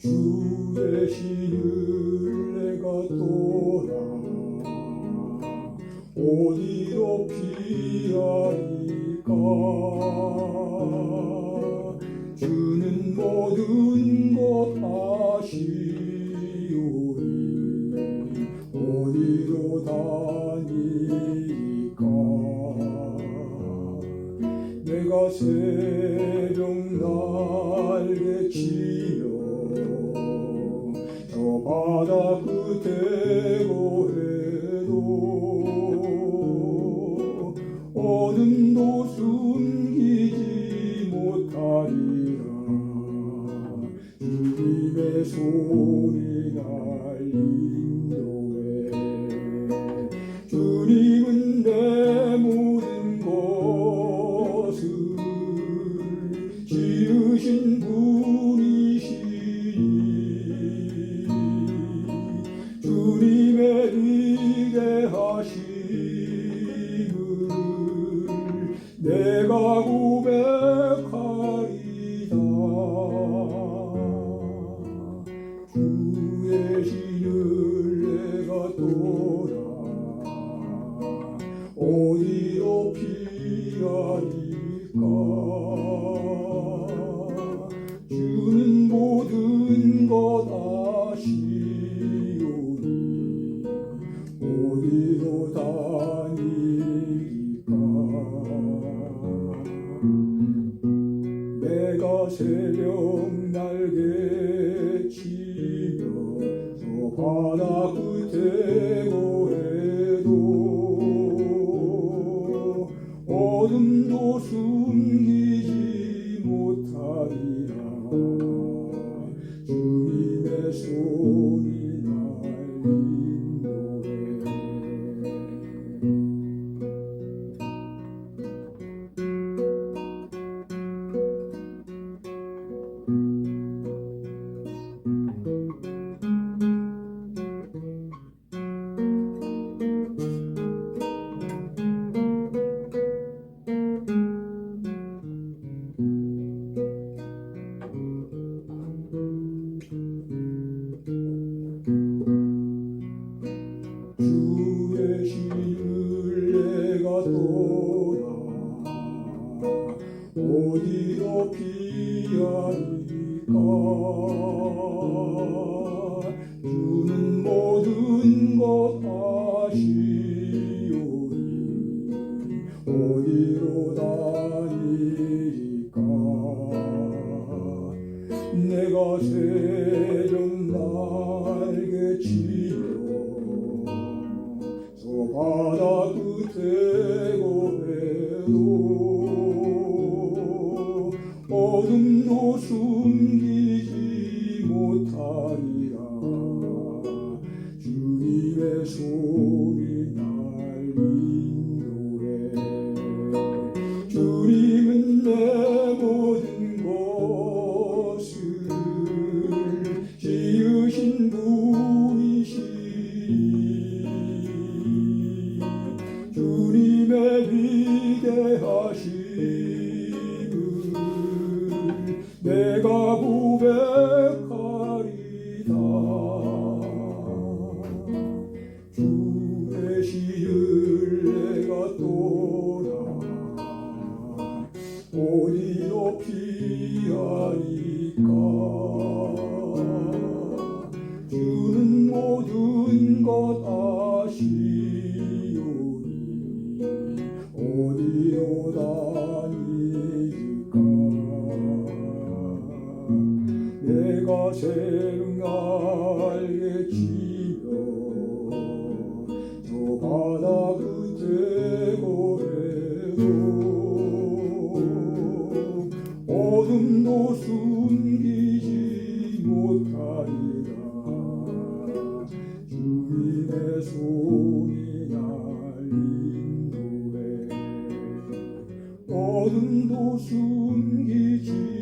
주 대신 내가 떠나 어디로 피하리까? 주는 모든 것 아시오니 어디로 다니까? 내가 새 끝에 고해도 어둠도 숨기지 못하리라. 주님의 손이 날 인도해. 주님은 내 모든 것을 지으신 분 고백하리다 주의 신을 내가 떠나 어디로 피하리까? 주는 모든 것 아시오니 어디로 다니 새벽 날개 치며 저 바다 끝에 고 해도 어둠도 숨기지 못하리라. 주님의 손 주의 신을 내가 떠나 어디로 피하리까? 주는 모든 것 아시오니 어디로 다니리까? 내가 새벽 날개 치 어 주는 모든 것 아시오니 어디로 다니리까? 내가 날개 치며 저 바다 고해도 어둠도 손이 날 인도해 어둠도 숨기지